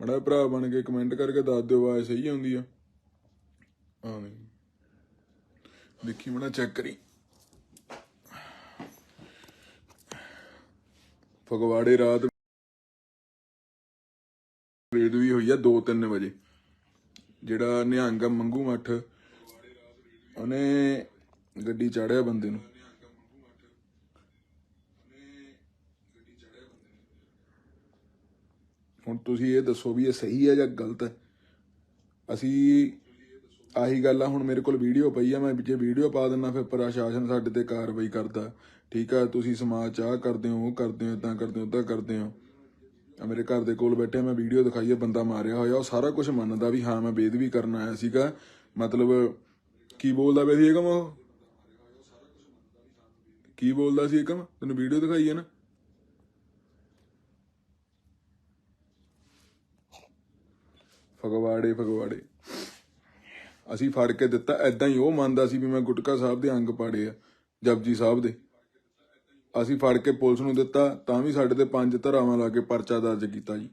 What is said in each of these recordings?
ਮੜਾ ਭਰਾ ਬਣ ਕੇ ਕਮੈਂਟ ਕਰਕੇ ਦੱਸ ਦਿਓ ਆਵਾਜ਼ ਸਹੀ ਆਉਂਦੀ ਆ। ਆ ਨਹੀਂ ਦੇਖੀ ਮੜਾ ਚੈੱਕ ਕਰੀ। ਫਗਵਾੜੇ ਰਾਤ ਰੇਡ ਵੀ ਹੋਈ ਆ 2-3 ਵਜੇ। ਜਿਹੜਾ ਨਿਹੰਗ ਮੰਗੂ ਮੱਠ, ਉਹਨੇ ਗੱਡੀ ਚਾੜਿਆ ਬੰਦੇ ਨੂੰ। ਹੁਣ ਤੁਸੀਂ ਇਹ ਦੱਸੋ ਵੀ ਇਹ ਸਹੀ ਹੈ ਜਾਂ ਗਲਤ ਹੈ? ਅਸੀਂ ਆਹੀ ਗੱਲ ਆ, ਹੁਣ ਮੇਰੇ ਕੋਲ ਵੀਡੀਓ ਪਈ ਆ, ਮੈਂ ਜੇ ਵੀਡੀਓ ਪਾ ਦਿੰਨਾ ਫਿਰ ਪ੍ਰਸ਼ਾਸਨ ਸਾਡੇ ਤੇ ਕਾਰਵਾਈ ਕਰਦਾ। ਠੀਕ ਆ, ਤੁਸੀਂ ਸਮਾਜ ਚਾਹ ਕਰਦੇ ਹੋ, ਉਹ ਕਰਦੇ ਹੋ ਇਦਾਂ ਕਰਦੇ ਹੋ ਉਦਾਂ ਕਰਦੇ ਹੋ। ਆ ਮੇਰੇ ਘਰ ਦੇ ਕੋਲ ਬੈਠੇ ਮੈਂ ਵੀਡੀਓ ਦਿਖਾਈ ਹੈ ਬੰਦਾ ਮਾਰਿਆ ਹੋਇਆ, ਉਹ ਸਾਰਾ ਕੁਝ ਮੰਨਦਾ ਵੀ ਹਾਂ, ਮੈਂ ਬੇਦਵੀ ਕਰਨ ਆਇਆ ਸੀਗਾ। ਮਤਲਬ ਕੀ ਬੋਲਦਾ ਪਿਆ ਸੀ ਏਕਮ ਉਹ? ਕੀ ਬੋਲਦਾ ਸੀ ਏਕਮ? ਤੈਨੂੰ ਵੀਡੀਓ ਦਿਖਾਈ ਹੈ ਨਾ? ਫਗਵਾੜੇ ਫਗਵਾੜੇ। ਅਸੀਂ ਫੜ ਕੇ ਦਿੱਤਾ ਐਦਾਂ ਹੀ ਉਹ ਮੰਨਦਾ ਸੀ ਵੀ ਮੈਂ ਗੁਟਕਾ ਸਾਹਿਬ ਦੇ ਅੰਗ ਪਾੜੇ ਆ, ਜਪਜੀ ਸਾਹਿਬ ਦੇ। ਅਸੀਂ ਫੜ ਕੇ ਪੁਲਿਸ ਨੂੰ ਦਿੱਤਾ, ਤਾਂ ਵੀ ਸਾਡੇ ਤੇ ਪੰਜ ਧਰਾਵਾਂ ਲਾ ਕੇ ਪਰਚਾ ਦਰਜ ਕੀਤਾ ਜੀ।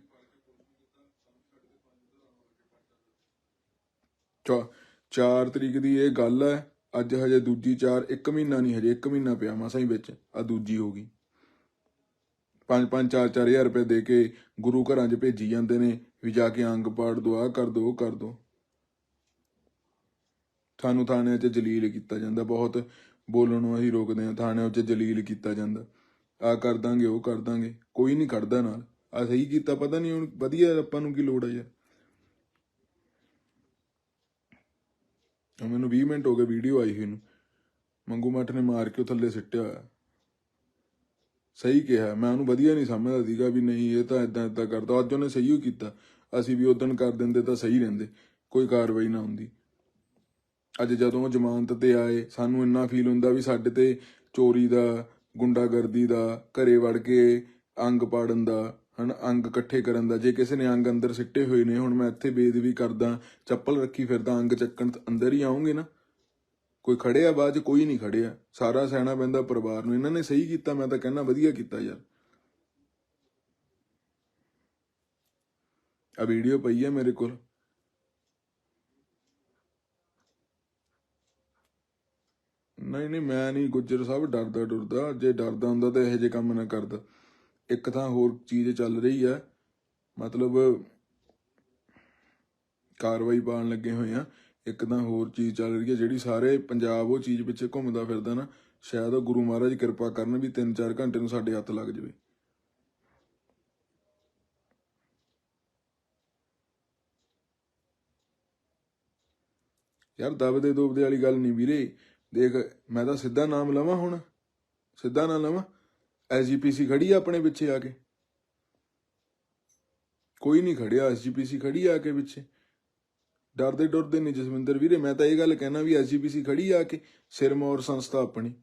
ਚਾ 4 ਤਰੀਕ ਦੀ ਇਹ ਗੱਲ ਹੈ, ਅੱਜ ਹਜੇ ਦੂਜੀ 4 1 ਮਹੀਨਾ ਨਹੀਂ ਹਜੇ 1 ਮਹੀਨਾ ਪਿਆ ਮਸਾਂ ਹੀ ਵਿੱਚ, ਆ ਦੂਜੀ ਹੋ ਗਈ। 5 5 4 4000 ਰੁਪਏ ਦੇ ਕੇ ਗੁਰੂ ਘਰਾਂ 'ਚ ਭੇਜੀ ਜਾਂਦੇ ਨੇ ਵੀ ਜਾ ਕੇ ਅੰਗ ਪਾੜ ਦੋ ਆ ਕਰ ਦੋ ਕਰ ਦੋ। ਸਾਨੂੰ ਥਾਣਿਆਂ 'ਚ ਜਲੀਲ ਕੀਤਾ ਜਾਂਦਾ। ਬਹੁਤ ਬੋਲਣ ਨੂੰ ਅਸੀਂ ਰੋਕਦੇ ਹਾਂ, ਥਾਣਿਆਂ 'ਚ ਜਲੀਲ ਕੀਤਾ ਜਾਂਦਾ। ਆ ਕਰ ਦਾਂਗੇ, ਉਹ ਕਰ ਦਾਂਗੇ। ਕੋਈ ਨਹੀਂ ਕਰਦਾ ਨਾਲ। ਆ ਸਹੀ ਕੀਤਾ, ਪਤਾ ਨਹੀਂ ਹੁਣ ਵਧੀਆ ਆਪਾਂ ਨੂੰ ਕੀ ਲੋੜ ਆ ਯਾਰ। ਮੈਨੂੰ 20 ਮਿੰਟ ਹੋ ਗਏ, ਵੀਡੀਓ ਆਈ ਹੋਈ ਨੂੰ। ਮੰਗੂ ਮੱਠ ਨੇ ਮਾਰ ਕੇ ਉਹ ਥੱਲੇ ਸਿੱਟਿਆ ਹੋਇਆ। ਸਹੀ ਕਿਹਾ। ਮੈਂ ਉਹਨੂੰ ਵਧੀਆ ਨਹੀਂ ਸਮਝਦਾ ਸੀਗਾ ਵੀ ਨਹੀਂ, ਇਹ ਤਾਂ ਇਦਾਂ ਇਦਾਂ ਕਰਦਾ। ਅੱਜ ਉਹਨੇ ਸਹੀ ਹੀ ਕੀਤਾ। ਅਸੀਂ ਵੀ ਉਦੋਂ ਕਰ ਦਿੰਦੇ ਤਾਂ ਸਹੀ ਰਹਿੰਦੇ। ਕੋਈ ਕਾਰਵਾਈ ਨਾ ਹੁੰਦੀ। ਅੱਜ ਜਦੋਂ ਉਹ ਜ਼ਮਾਨਤ ਤੇ ਆਏ, ਸਾਨੂੰ ਇੰਨਾ ਫੀਲ ਹੁੰਦਾ ਵੀ ਸਾਡੇ ਤੇ ਚੋਰੀ ਦਾ, ਗੁੰਡਾਗਰਦੀ ਦਾ, ਘਰੇ ਵੜ ਕੇ ਅੰਗ ਪਾੜਨ ਦਾ, ਹਨ, ਅੰਗ ਇਕੱਠੇ ਕਰਨ ਦਾ, ਜੇ ਕਿਸੇ ਨੇ ਅੰਗ ਅੰਦਰ ਸਿੱਟੇ ਹੋਏ ਨੇ, ਹੁਣ ਮੈਂ ਇੱਥੇ ਬੇਦਬੀ ਕਰਦਾ, ਚੱਪਲ ਰੱਖੀ ਫਿਰਦਾ, ਅੰਗ ਚੱਕਣ ਤਾਂ ਅੰਦਰ ਹੀ ਆਉਂਗੇ ਨਾ। ਕੋਈ ਖੜਿਆ ਬਾਅਦ 'ਚ, ਕੋਈ ਨਹੀਂ ਖੜਿਆ ਸਾਰਾ ਸਹਿਣਾ ਪੈਂਦਾ ਪਰਿਵਾਰ ਨੂੰ। ਇਹਨਾਂ ਨੇ ਸਹੀ ਕੀਤਾ, ਮੈਂ ਤਾਂ ਕਹਿੰਦਾ ਵਧੀਆ ਕੀਤਾ ਯਾਰ। ਆ ਵੀਡੀਓ ਪਈ ਹੈ ਮੇਰੇ ਕੋਲ। ਨਹੀਂ ਨਹੀਂ, ਮੈਂ ਨਹੀਂ, ਗੁੱਜਰ ਸਾਹਿਬ ਡਰਦਾ ਡਰਦਾ। ਜੇ ਡਰਦਾ ਹੁੰਦਾ ਤਾਂ ਇਹੋ ਜਿਹੇ ਕੰਮ ਨਾ ਕਰਦਾ। ਇੱਕ ਤਾਂ ਹੋਰ ਚੀਜ਼ ਚੱਲ ਰਹੀ ਹੈ ਮਤਲਬ ਕਾਰਵਾਈ ਪਾਉਣ ਲੱਗੇ ਹੋਏ ਆ। ਇੱਕ ਤਾਂ ਹੋਰ ਚੀਜ਼ ਚੱਲ ਰਹੀ ਹੈ, ਜਿਹੜੀ ਸਾਰੇ ਪੰਜਾਬ ਉਹ ਚੀਜ਼ ਪਿੱਛੇ ਘੁੰਮਦਾ ਫਿਰਦਾ ਨਾ, ਸ਼ਾਇਦ ਉਹ ਗੁਰੂ ਮਹਾਰਾਜ ਕਿਰਪਾ ਕਰਨ ਵੀ 3-4 ਘੰਟੇ ਨੂੰ ਸਾਡੇ ਹੱਥ ਲੱਗ ਜਾਵੇ। ਯਾਰ ਦਬਦੇ ਦੁਬਦੇ ਵਾਲੀ ਗੱਲ ਨਹੀਂ ਵੀਰੇ, ਦੇਖ ਮੈਂ ਤਾਂ ਸਿੱਧਾ ਨਾਮ ਲਵਾਂ ਹੁਣ, ਸਿੱਧਾ ਨਾਮ ਲਵਾਂ ਐਸਜੀਪੀਸੀ ਖੜੀ ਆ ਆਪਣੇ ਪਿੱਛੇ ਆ ਕੇ। ਕੋਈ ਨਹੀਂ ਖੜਿਆ ਐਸਜੀਪੀਸੀ ਖੜੀ ਆ ਕੇ ਪਿੱਛੇ। ਡਰਦੇ ਡਰਦੇ ਨਹੀਂ ਜਸਵਿੰਦਰ ਵੀਰੇ, ਮੈਂ ਤਾਂ ਇਹ ਗੱਲ ਕਹਿਣਾ ਵੀ ਐਸਜੀਪੀਸੀ ਖੜੀ ਆ ਕੇ ਸਿਰਮੌਰ ਸੰਸਥਾ ਆਪਣੀ।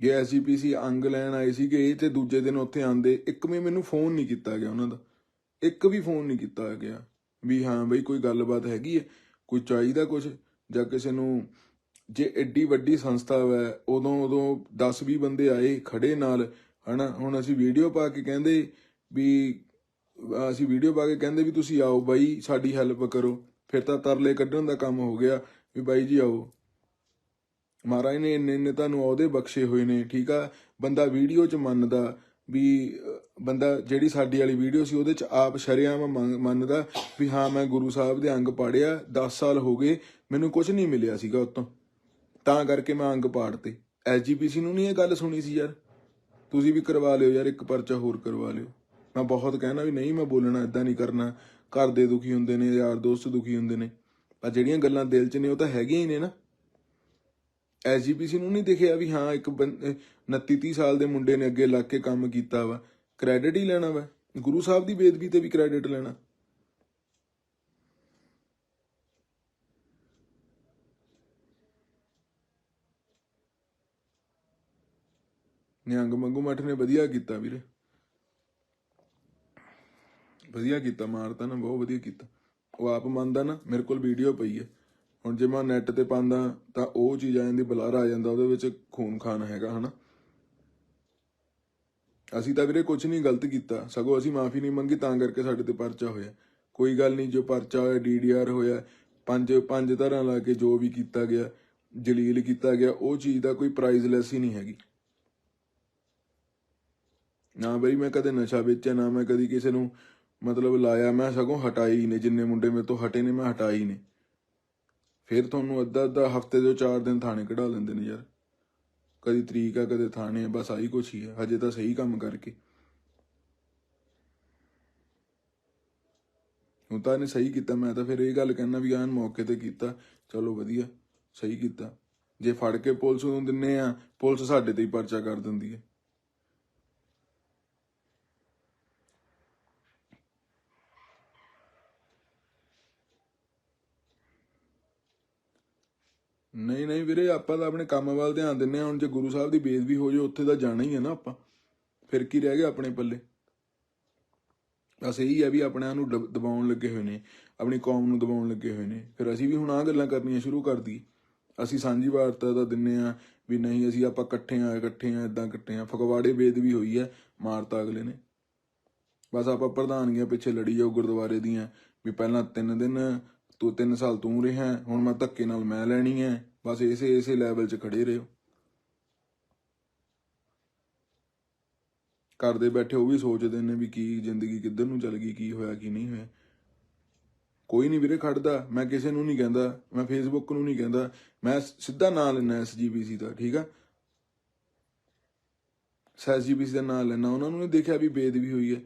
ਜੇ ਐਸਜੀਪੀਸੀ ਅੰਗ ਲੈਣ ਆਏ ਸੀਗੇ ਤੇ ਦੂਜੇ ਦਿਨ ਉੱਥੇ ਆਂਦੇ ਇੱਕ ਵੀ ਮੈਨੂੰ ਫੋਨ ਨਹੀਂ ਕੀਤਾ ਗਿਆ ਉਹਨਾਂ ਦਾ। ਇੱਕ ਵੀ ਫੋਨ ਨਹੀਂ ਕੀਤਾ ਗਿਆ ਵੀ ਹਾਂ ਬਈ ਕੋਈ ਗੱਲਬਾਤ ਹੈਗੀ ਹੈ, ਕੋਈ ਚਾਹੀਦਾ ਕੁਝ ਜਾਂ ਕਿਸੇ ਨੂੰ ਜੇ ਐਡੀ ਵੱਡੀ ਸੰਸਥਾ ਹੈ ਉਦੋਂ ਉਦੋਂ 10 20 ਬੰਦੇ ਆਏ ਖੜੇ ਨਾਲ, ਹਨਾ, ਹੁਣ ਅਸੀਂ ਵੀਡੀਓ ਪਾ ਕੇ ਕਹਿੰਦੇ ਵੀ ਅਸੀਂ ਵੀਡੀਓ ਪਾ ਕੇ ਕਹਿੰਦੇ ਵੀ ਤੁਸੀਂ ਆਓ, ਬਾਈ ਸਾਡੀ ਹੈਲਪ ਕਰੋ। ਫਿਰ ਤਾਂ ਤਰਲੇ ਕੱਢਣ ਦਾ ਕੰਮ ਹੋ ਗਿਆ ਵੀ ਬਾਈ ਜੀ ਆਓ। ਮਹਾਰਾਜ ਨੇ ਇੰਨੇ ਇੰਨੇ ਤੁਹਾਨੂੰ ਉਹਦੇ ਬਖਸ਼ੇ ਹੋਏ ਨੇ, ਠੀਕ ਆ? ਬੰਦਾ ਵੀਡੀਓ 'ਚ ਮੰਨਦਾ ਵੀ ਬੰਦਾ ਜਿਹੜੀ ਸਾਡੀ ਵਾਲੀ ਵੀਡੀਓ ਸੀ ਉਹਦੇ 'ਚ ਆਪ ਸ਼ਰਿਆਮ ਮੰਨ- ਮੰਨਦਾ ਵੀ ਹਾਂ, ਮੈਂ ਗੁਰੂ ਸਾਹਿਬ ਦੇ ਅੰਗ ਪਾੜਿਆ 10 ਸਾਲ ਹੋ ਗਏ, ਮੈਨੂੰ ਕੁਝ ਨਹੀਂ ਮਿਲਿਆ ਸੀਗਾ ਉਤੋਂ। ਤਾਂ ਕਰਕੇ ਮੈਂ ਅੰਗ ਪਾੜਤੇ। ਐਸਜੀਪੀਸੀ ਨੂੰ ਨਹੀਂ ਇਹ ਗੱਲ ਸੁਣੀ ਸੀ ਯਾਰ? ਤੁਸੀਂ ਵੀ ਕਰਵਾ ਲਿਓ ਯਾਰ, ਇੱਕ ਪਰਚਾ ਹੋਰ ਕਰਵਾ ਲਿਓ। ਮੈਂ ਬਹੁਤ ਕਹਿਣਾ ਵੀ ਨਹੀਂ, ਮੈਂ ਬੋਲਣਾ ਇਦਾਂ ਨਹੀਂ ਕਰਨਾ। ਘਰ ਦੇ ਦੁਖੀ ਹੁੰਦੇ ਨੇ, ਯਾਰ ਦੋਸਤ ਦੁਖੀ ਹੁੰਦੇ ਨੇ। ਪਰ ਜਿਹੜੀਆਂ ਗੱਲਾਂ ਦਿਲ 'ਚ ਨੇ, ਉਹ ਤਾਂ ਹੈਗੀਆਂ ਹੀ ਨੇ ਨਾ। ਐਸਜੀਪੀਸੀ ਨੂੰ ਨਹੀਂ ਦਿਖਿਆ ਵੀ ਹਾਂ, ਇੱਕ 29 30 ਸਾਲ ਦੇ ਮੁੰਡੇ ਨੇ ਅੱਗੇ ਲੱਗ ਕੇ ਕੰਮ ਕੀਤਾ ਵਾ। ਕ੍ਰੈਡਿਟ ਹੀ ਲੈਣਾ ਵਾ। ਗੁਰੂ ਸਾਹਿਬ ਦੀ ਬੇਦਬੀ ਤੇ ਵੀ ਕ੍ਰੈਡਿਟ ਲੈਣਾ। ਨਿਹੰਗ ਮੰਗੂ ਮੱਠ ਨੇ ਵਧੀਆ ਕੀਤਾ ਵੀਰੇ। ਵਧੀਆ ਕੀਤਾ ਮਾਰਤਾ ਨਾ, ਬਹੁਤ ਵਧੀਆ ਕੀਤਾ। ਉਹ ਆਪ ਮੰਨਦਾ ਨਾ, ਮੇਰੇ ਕੋਲ ਵੀਡੀਓ ਪਈ ਹੈ। ਹੁਣ ਜੇ ਮੈਂ ਨੈਟ ਤੇ ਪਾਉਂਦਾ, ਤਾਂ ਉਹ ਚੀਜ਼ ਆ ਜਾਂਦੀ, ਬੁਲਾਰਾ ਆ ਜਾਂਦਾ, ਉਹਦੇ ਵਿੱਚ ਖੂਨ ਖਾਨ ਹੈਗਾ, ਹਨਾ। ਅਸੀਂ ਤਾਂ ਵੀਰੇ ਕੁਝ ਨਹੀਂ ਗਲਤ ਕੀਤਾ। ਸਗੋਂ ਅਸੀਂ ਮਾਫੀ ਨਹੀਂ ਮੰਗੀ, ਤਾਂ ਕਰਕੇ ਸਾਡੇ ਤੇ ਪਰਚਾ ਹੋਇਆ। ਕੋਈ ਗੱਲ ਨਹੀਂ, ਜੋ ਪਰਚਾ ਹੋਇਆ ਡੀਡੀਆਰ ਹੋਇਆ, ਪੰਜ ਪੰਜ ਧਾਰਾਂ ਲਾ ਕੇ ਜੋ ਵੀ ਕੀਤਾ ਗਿਆ, ਜਲੀਲ ਕੀਤਾ ਗਿਆ, ਉਹ ਚੀਜ਼ ਦਾ ਕੋਈ ਪ੍ਰਾਈਜ਼ਲੈਸ ਹੀ ਨਹੀਂ ਹੈਗੀ। ਨਾ ਬਈ ਮੈਂ ਕਦੇ ਨਸ਼ਾ ਵੇਚਿਆ, ਨਾ ਮੈਂ ਕਦੀ ਕਿਸੇ ਨੂੰ ਮਤਲਬ ਲਾਇਆ, ਮੈਂ ਸਗੋਂ ਹਟਾਈ ਨੇ, ਜਿੰਨੇ ਮੁੰਡੇ ਮੇਰੇ ਤੋਂ ਹਟੇ ਨੇ, ਮੈਂ ਹਟਾਈ ਨੇ। ਫਿਰ ਤੁਹਾਨੂੰ ਅੱਧਾ ਅੱਧਾ ਹਫ਼ਤੇ ਦੇ ਚਾਰ ਦਿਨ ਥਾਣੇ ਕਢਾ ਲੈਂਦੇ ਨੇ ਯਾਰ। ਕਦੀ ਤਰੀਕ ਆ, ਕਦੇ ਥਾਣੇ ਆ, ਬਸ ਆਹੀ ਕੁਛ ਹੀ ਹੈ ਹਜੇ ਤਾਂ ਸਹੀ ਕੰਮ ਕਰਕੇ। ਹੁਣ ਤਾਂ ਇਹਨੇ ਸਹੀ ਕੀਤਾ, ਮੈਂ ਤਾਂ ਫਿਰ ਇਹ ਗੱਲ ਕਹਿਣਾ ਵੀ ਆਨ ਮੌਕੇ ਤੇ ਕੀਤਾ। ਚਲੋ ਵਧੀਆ, ਸਹੀ ਕੀਤਾ। ਜੇ ਫੜ ਕੇ ਪੁਲਿਸ ਨੂੰ ਦਿੰਨੇ ਆ, ਪੁਲਿਸ ਸਾਡੇ ਤੇ ਹੀ ਪਰਚਾ ਕਰ ਦਿੰਦੀ ਹੈ। ਨਹੀਂ ਨਹੀਂ ਵੀਰੇ, ਆਪਾਂ ਤਾਂ ਆਪਣੇ ਕੰਮ ਵੱਲ ਧਿਆਨ ਦਿੰਨੇ ਆ ਹੁਣ ਜੇ ਗੁਰੂ ਸਾਹਿਬ ਦੀ ਬੇਇੱਜ਼ਤੀ ਹੋ ਜਾਏ, ਉੱਥੇ ਤਾਂ ਜਾਣਾ ਹੀ ਹੈ ਨਾ ਆਪਾਂ। ਫਿਰ ਕੀ ਰਹਿ ਗਿਆ ਆਪਣੇ ਪੱਲੇ? ਬਸ ਇਹੀ ਹੈ ਵੀ ਆਪਣਿਆਂ ਨੂੰ ਦਬ- ਦਬਾਉਣ ਲੱਗੇ ਹੋਏ ਨੇ, ਆਪਣੀ ਕੌਮ ਨੂੰ ਦਬਾਉਣ ਲੱਗੇ ਹੋਏ ਨੇ। ਫਿਰ ਅਸੀਂ ਵੀ ਹੁਣ ਆਹ ਗੱਲਾਂ ਕਰਨੀਆਂ ਸ਼ੁਰੂ ਕਰ ਦਈਏ। ਅਸੀਂ ਸਾਂਝੀ ਵਾਰਤਾ ਦਾ ਦਿੰਨੇ ਆ ਵੀ ਨਹੀਂ, ਅਸੀਂ ਆਪਾਂ ਇਕੱਠੇ ਆ ਇਕੱਠੇ ਆ ਇਦਾਂ ਇਕੱਠੇ ਆ ਫਗਵਾੜੇ ਬੇਦ ਵੀ ਹੋਈ ਹੈ, ਮਾਰਤਾ ਅਗਲੇ ਨੇ। ਬਸ ਆਪਾਂ ਪ੍ਰਧਾਨਗੀਆਂ ਪਿੱਛੇ ਲੜੀ ਜਾਓ ਗੁਰਦੁਆਰੇ ਦੀਆਂ, ਵੀ ਪਹਿਲਾਂ ਤਿੰਨ ਦਿਨ, ਤੂੰ ਤਿੰਨ ਸਾਲ ਤੂੰ ਰਿਹਾ, ਹੁਣ ਮੈਂ ਧੱਕੇ ਨਾਲ ਮੈਂ ਲੈਣੀ ਹੈ। ਬਸ ਇਸੇ ਇਸੇ ਲੈਵਲ 'ਚ ਖੜੇ ਰਹੋ। ਘਰ ਦੇ ਬੈਠੇ ਉਹ ਵੀ ਸੋਚਦੇ ਨੇ ਵੀ ਕੀ ਜ਼ਿੰਦਗੀ ਕਿੱਧਰ ਨੂੰ ਚੱਲ ਗਈ, ਕੀ ਹੋਇਆ, ਕੀ ਨਹੀਂ ਹੋਇਆ। ਕੋਈ ਨਹੀਂ ਵੀਰੇ ਖੜਦਾ, ਮੈਂ ਕਿਸੇ ਨੂੰ ਨਹੀਂ ਕਹਿੰਦਾ, ਮੈਂ ਫੇਸਬੁੱਕ ਨੂੰ ਨਹੀਂ ਕਹਿੰਦਾ, ਮੈਂ ਸਿੱਧਾ ਨਾਂ ਲੈਣਾ ਐਸਜੀਪੀਸੀ ਦਾ, ਠੀਕ ਆ? ਐਸਜੀਪੀਸੀ ਦਾ ਨਾਂ ਲੈਣਾ ਉਹਨਾਂ ਨੂੰ ਨਹੀਂ ਦੇਖਿਆ ਵੀ ਬੇਦਬੀ ਹੋਈ ਹੈ।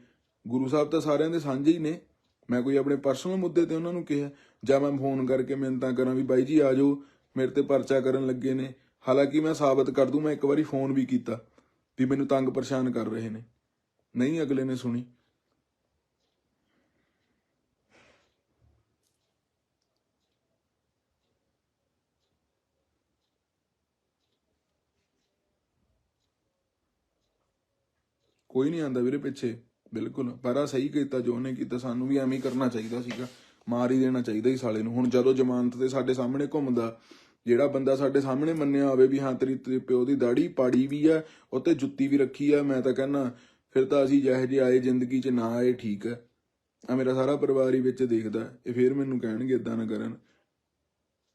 ਗੁਰੂ ਸਾਹਿਬ ਤਾਂ ਸਾਰਿਆਂ ਦੇ ਸਾਂਝੇ ਹੀ ਨੇ। ਮੈਂ ਕੋਈ ਆਪਣੇ ਪਰਸਨਲ ਮੁੱਦੇ ਤੇ ਉਹਨਾਂ ਨੂੰ ਕਿਹਾ, ਜਾਂ ਮੈਂ ਫੋਨ ਕਰਕੇ ਮਿਹਨਤਾਂ ਕਰਾਂ ਵੀ ਬਾਈ ਜੀ ਆ ਜਾਓ ਮੇਰੇ ਤੇ ਪਰਚਾ ਕਰਨ ਲੱਗੇ ਨੇ। ਹਾਲਾਂਕਿ ਮੈਂ ਸਾਬਤ ਕਰ ਦੂੰ, ਮੈਂ ਇੱਕ ਵਾਰੀ ਫੋਨ ਵੀ ਕੀਤਾ ਵੀ ਮੈਨੂੰ ਤੰਗ ਪਰੇਸ਼ਾਨ ਕਰ ਰਹੇ ਨੇ। ਨਹੀਂ, ਅਗਲੇ ਨੇ ਸੁਣੀ। ਕੋਈ ਨਹੀਂ ਆਂਦਾ ਵੀਰੇ ਪਿੱਛੇ, ਬਿਲਕੁਲ। ਪਰ ਆ ਸਹੀ ਕੀਤਾ ਜੋ ਉਹਨੇ ਕੀਤਾ, ਸਾਨੂੰ ਵੀ ਐਵੇਂ ਹੀ ਕਰਨਾ ਚਾਹੀਦਾ ਸੀਗਾ। ਮਾਰ ਹੀ ਦੇਣਾ ਚਾਹੀਦਾ ਸੀ ਸਾਲੇ ਨੂੰ। ਹੁਣ ਜਦੋਂ ਜ਼ਮਾਨਤ ਤੇ ਸਾਡੇ ਸਾਹਮਣੇ ਘੁੰਮਦਾ ਜਿਹੜਾ ਬੰਦਾ ਸਾਡੇ ਸਾਹਮਣੇ ਮੰਨਿਆ ਹੋਵੇ ਵੀ ਹਾਂ, ਤੇਰੀ ਤੇਰੇ ਪਿਓ ਦੀ ਦਾੜੀ ਪਾੜੀ ਵੀ ਆ ਉੱਤੇ ਜੁੱਤੀ ਵੀ ਰੱਖੀ ਆ ਮੈਂ ਤਾਂ ਕਹਿੰਨਾ ਫਿਰ ਤਾਂ ਅਸੀਂ ਜਿਹੇ ਜਿਹੇ ਆਏ ਜ਼ਿੰਦਗੀ 'ਚ ਨਾ ਆਏ, ਠੀਕ ਹੈ। ਆ ਮੇਰਾ ਸਾਰਾ ਪਰਿਵਾਰ ਹੀ ਵਿੱਚ ਦੇਖਦਾ, ਇਹ ਫਿਰ ਮੈਨੂੰ ਕਹਿਣਗੇ ਇਦਾਂ ਨਾ ਕਰਨ।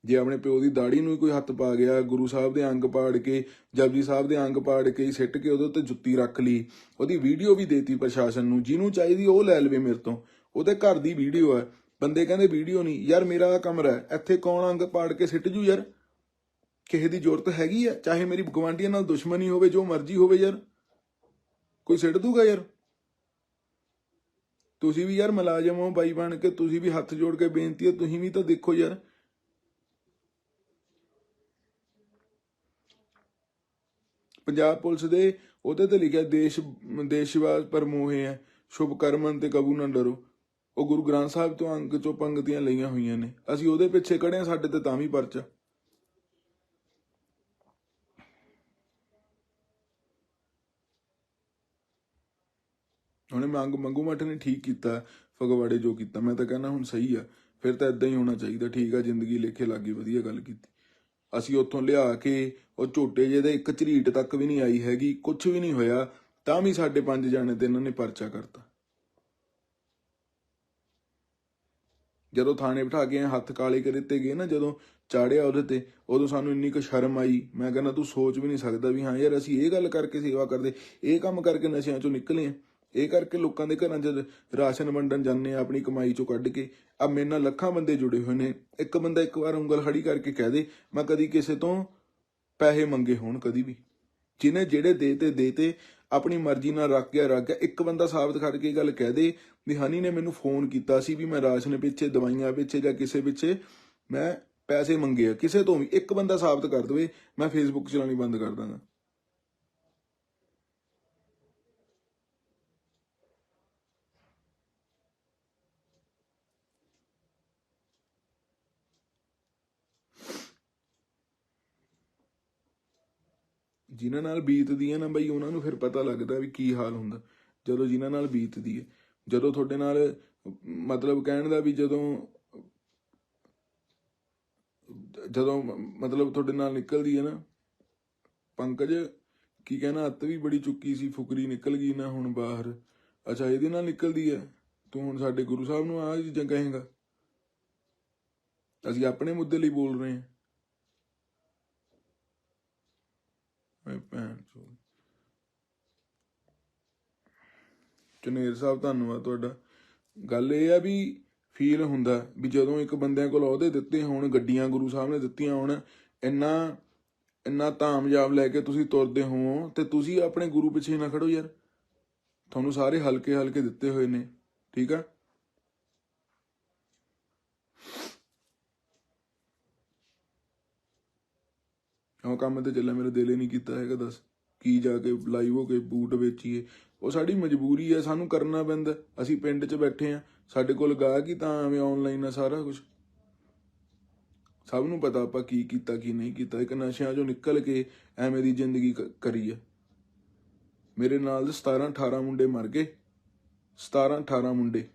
ਜੇ ਆਪਣੇ ਪਿਓ ਦੀ ਦਾੜੀ ਨੂੰ ਹੀ ਕੋਈ ਹੱਥ ਪਾ ਗਿਆ, ਗੁਰੂ ਸਾਹਿਬ ਦੇ ਅੰਗ ਪਾੜ ਕੇ, ਜਪਜੀ ਸਾਹਿਬ ਦੇ ਅੰਗ ਪਾੜ ਕੇ ਸਿੱਟ ਕੇ ਉਹਦੇ ਉੱਤੇ ਜੁੱਤੀ ਰੱਖ ਲਈ, ਉਹਦੀ ਵੀਡੀਓ ਵੀ ਦੇਤੀ ਪ੍ਰਸ਼ਾਸਨ ਨੂੰ, ਜਿਹਨੂੰ ਚਾਹੀਦੀ ਉਹ ਲੈ ਲਵੇ ਮੇਰੇ ਤੋਂ। ਉਹਦੇ ਘਰ ਦੀ ਵੀਡੀਓ ਹੈ। ਬੰਦੇ ਕਹਿੰਦੇ ਵੀਡੀਓ ਨਹੀਂ, ਯਾਰ ਮੇਰਾ ਕਮਰਾ ਹੈ, ਇੱਥੇ ਕੌਣ ਅੰਗ ਪਾੜ ਕੇ ਸਿੱਟ ਜੂ ਯਾਰ? ਕਿਸੇ ਦੀ ਜ਼ਰੂਰਤ ਹੈਗੀ ਆ, ਚਾਹੇ ਮੇਰੀ ਗਵਾਂਢੀਆਂ ਨਾਲ ਦੁਸ਼ਮਣੀ ਹੋਵੇ, ਜੋ ਮਰਜ਼ੀ ਹੋਵੇ ਯਾਰ। ਕੋਈ ਸਿੱਟ ਦੂਗਾ ਯਾਰ? ਤੁਸੀਂ ਵੀ ਯਾਰ ਮੁਲਾਜ਼ਮ ਹੋ ਬਾਈ ਬਣ ਕੇ, ਤੁਸੀਂ ਵੀ ਹੱਥ ਜੋੜ ਕੇ ਬੇਨਤੀ ਹੈ ਤੁਸੀਂ ਵੀ ਤਾਂ ਦੇਖੋ ਯਾਰ। ਪੰਜਾਬ ਪੁਲਿਸ ਦੇ ਉਹਦੇ ਤੇ ਲਿਖਿਆ, ਦੇਸ਼ ਦੇਸ਼ਵਾਦ ਪਰ ਮੋਹੇ ਹੈ। ਸ਼ੁਭ ਕਰਮਨ ਤੇ ਕਬੂ ਨਾ ਡਰੋ। ਉਹ ਗੁਰੂ ਗ੍ਰੰਥ ਸਾਹਿਬ ਤੋਂ ਅੰਕ ਚੋਂ ਪੰਕਤੀਆਂ ਲਈਆਂ ਹੋਈਆਂ ਨੇ। ਅਸੀਂ ਉਹਦੇ ਪਿੱਛੇ ਖੜੇ ਹਾਂ, ਸਾਡੇ ਤੇ ਤਾਂ ਵੀ ਪਰਚਾ। ਉਹਨੇ ਮੰਗ ਮੰਗੂ ਮੱਠ ਨੇ ਠੀਕ ਕੀਤਾ, ਫਗਵਾੜੇ ਜੋ ਕੀਤਾ, ਮੈਂ ਤਾਂ ਕਹਿੰਦਾ ਹੁਣ ਸਹੀ ਆ, ਫਿਰ ਤਾਂ ਇਦਾਂ ਹੀ ਹੋਣਾ ਚਾਹੀਦਾ, ਠੀਕ ਆ, ਜ਼ਿੰਦਗੀ ਲੇਖੇ ਲੱਗੀ ਵਧੀਆ ਗੱਲ ਕੀਤੀ। ਅਸੀਂ ਉੱਥੋਂ ਲਿਆ ਕੇ ਉਹ ਝੋਟੇ ਜਿਹੇ ਦੇ ਇੱਕ ਝਰੀਟ ਤੱਕ ਵੀ ਨਹੀਂ ਆਈ ਹੈਗੀ ਕੁਝ ਵੀ ਨਹੀਂ ਹੋਇਆ, ਤਾਂ ਵੀ ਸਾਡੇ ਪੰਜ ਜਾਣੇ ਤੇ ਇਹਨਾਂ ਨੇ ਪਰਚਾ ਕਰਤਾ। ਜਦੋਂ ਥਾਣੇ ਬਿਠਾ ਕੇ ਹੱਥ ਕਾਲੇ ਕਰ ਦਿੱਤੇ ਗਏ ਨਾ, ਜਦੋਂ ਚਾੜਿਆ ਉਹਦੇ ਤੇ, ਉਦੋਂ ਸਾਨੂੰ ਇੰਨੀ ਕੁ ਸ਼ਰਮ ਆਈ, ਮੈਂ ਕਹਿੰਦਾ ਤੂੰ ਸੋਚ ਵੀ ਨਹੀਂ ਸਕਦਾ ਵੀ ਹਾਂ ਯਾਰ ਅਸੀਂ ਇਹ ਗੱਲ ਕਰਕੇ ਸੇਵਾ ਕਰਦੇ, ਇਹ ਕੰਮ ਕਰਕੇ ਨਸ਼ਿਆਂ ਚੋਂ ਨਿਕਲੇ ਆ। ਇਹ ਕਰਕੇ ਲੋਕਾਂ ਦੇ ਘਰਾਂ 'ਚ ਰਾਸ਼ਨ ਵੰਡਣ ਜਾਂਦੇ ਆ, ਆਪਣੀ ਕਮਾਈ ਚੋਂ ਕੱਢ ਕੇ। ਆ ਮੇਰੇ ਨਾਲ ਲੱਖਾਂ ਬੰਦੇ ਜੁੜੇ ਹੋਏ ਨੇ। ਇੱਕ ਬੰਦਾ ਇੱਕ ਵਾਰ ਉਂਗਲ ਖੜੀ ਕਰਕੇ ਕਹਿ ਦੇ, ਮੈਂ ਕਦੀ ਕਿਸੇ ਤੋਂ ਪੈਸੇ ਮੰਗੇ ਹੋਣ, ਕਦੀ ਵੀ। ਜਿਹਨੇ ਜਿਹੜੇ ਦੇਤੇ ਦੇਤੇ ਆਪਣੀ ਮਰਜ਼ੀ ਨਾਲ ਰੱਖ ਗਿਆ ਰੱਖ ਗਿਆ, ਇੱਕ ਬੰਦਾ ਸਾਬਤ ਕਰਕੇ ਇਹ ਗੱਲ ਕਹਿ ਦੇ ਵੀ, ਹਨੀ ਨੇ ਮੈਨੂੰ ਫੋਨ ਕੀਤਾ ਸੀ ਵੀ ਮੈਂ ਰਾਸ਼ਨ ਪਿੱਛੇ, ਦਵਾਈਆਂ ਪਿੱਛੇ ਜਾਂ ਕਿਸੇ ਪਿੱਛੇ ਮੈਂ ਪੈਸੇ ਮੰਗੇ ਆ। ਕਿਸੇ ਤੋਂ ਵੀ ਇੱਕ ਬੰਦਾ ਸਾਬਤ ਕਰ ਦਵੇ, ਮੈਂ ਫੇਸਬੁੱਕ ਚਲਾਉਣੀ ਬੰਦ ਕਰ ਦਾਂਗਾ। ਜਿਨ੍ਹਾਂ ਨਾਲ ਬੀਤਦੀ ਹੈ ਨਾ ਬਈ ਉਹਨਾਂ ਨੂੰ ਫਿਰ ਪਤਾ ਲੱਗਦਾ ਵੀ ਕੀ ਹਾਲ ਹੁੰਦਾ। ਜਦੋਂ ਜਿਨ੍ਹਾਂ ਨਾਲ ਬੀਤਦੀ ਹੈ, ਜਦੋਂ ਤੁਹਾਡੇ ਨਾਲ ਮਤਲਬ ਕਹਿਣ ਦਾ ਵੀ ਜਦੋਂ ਜਦੋਂ ਮਤਲਬ ਤੁਹਾਡੇ ਨਾਲ ਨਿਕਲਦੀ ਹੈ ਨਾ, ਪੰਕਜ ਕੀ ਕਹਿਣਾ, ਅੱਤ ਵੀ ਬੜੀ ਚੁੱਕੀ ਸੀ, ਫੁਕਰੀ ਨਿਕਲ ਗਈ ਨਾ ਹੁਣ ਬਾਹਰ। ਅੱਛਾ, ਇਹਦੇ ਨਾਲ ਨਿਕਲਦੀ ਹੈ? ਤੂੰ ਹੁਣ ਸਾਡੇ ਗੁਰੂ ਸਾਹਿਬ ਨੂੰ ਆਹ ਚੀਜ਼ਾਂ ਕਹੇਗਾ? ਅਸੀਂ ਆਪਣੇ ਮੁੱਦੇ ਲਈ ਬੋਲ ਰਹੇ ਹਾਂ। ਮੈਂ ਭੈਣ ਚੋਦ। ਚਨੇਰ ਸਾਹਿਬ, ਧੰਨਵਾਦ ਤੁਹਾਡਾ। ਗੱਲ ਇਹ ਆ ਵੀ ਫੀਲ ਹੁੰਦਾ ਵੀ ਜਦੋਂ ਇੱਕ ਬੰਦਿਆਂ ਕੋਲ ਅਹੁਦੇ ਦਿੱਤੇ ਹੋਣ, ਗੱਡੀਆਂ ਗੁਰੂ ਸਾਹਿਬ ਨੇ ਦਿੱਤੀਆਂ ਹੋਣ, ਇੰਨਾ ਇੰਨਾ ਤਾਮਯਾਬ ਲੈ ਕੇ ਤੁਸੀਂ ਤੁਰਦੇ ਹੋ ਤੇ ਤੁਸੀਂ ਆਪਣੇ ਗੁਰੂ ਪਿੱਛੇ ਨਾ ਖੜੋ ਯਾਰ। ਤੁਹਾਨੂੰ ਸਾਰੇ ਹਲਕੇ ਹਲਕੇ ਦਿੱਤੇ ਹੋਏ ਨੇ, ਠੀਕ ਆ? ਉਹ ਕੰਮ ਤੇ ਚੱਲਿਆ, ਮੇਰੇ ਦਿਲ ਹੀ ਨਹੀਂ ਕੀਤਾ ਹੈਗਾ, ਦੱਸ। ਕੀ ਜਾ ਕੇ ਲਾਈਵ ਹੋ ਕੇ ਬੂਟ ਵੇਚੀਏ। ਉਹ ਸਾਡੀ ਮਜਬੂਰੀ ਹੈ, ਸਾਨੂੰ ਕਰਨਾ ਪੈਂਦਾ। ਅਸੀਂ ਪਿੰਡ 'ਚ ਬੈਠੇ ਆ ਸਾਡੇ ਕੋਲ ਗਾਹਕ ਹੀ ਤਾਂ ਐਵੇਂ ਆਨਲਾਈਨ ਆ ਸਾਰਾ ਕੁਝ ਸਭ ਨੂੰ ਪਤਾ ਆਪਾਂ ਕੀ ਕੀਤਾ, ਕੀ ਨਹੀਂ ਕੀਤਾ। ਇੱਕ ਨਸ਼ਿਆਂ 'ਚੋਂ ਨਿਕਲ ਕੇ ਐਵੇਂ ਦੀ ਜ਼ਿੰਦਗੀ ਕਰੀ ਆ। ਮੇਰੇ ਨਾਲ ਦੇ 17 18 ਮੁੰਡੇ ਮਰ ਗਏ। 17 18 ਮੁੰਡੇ।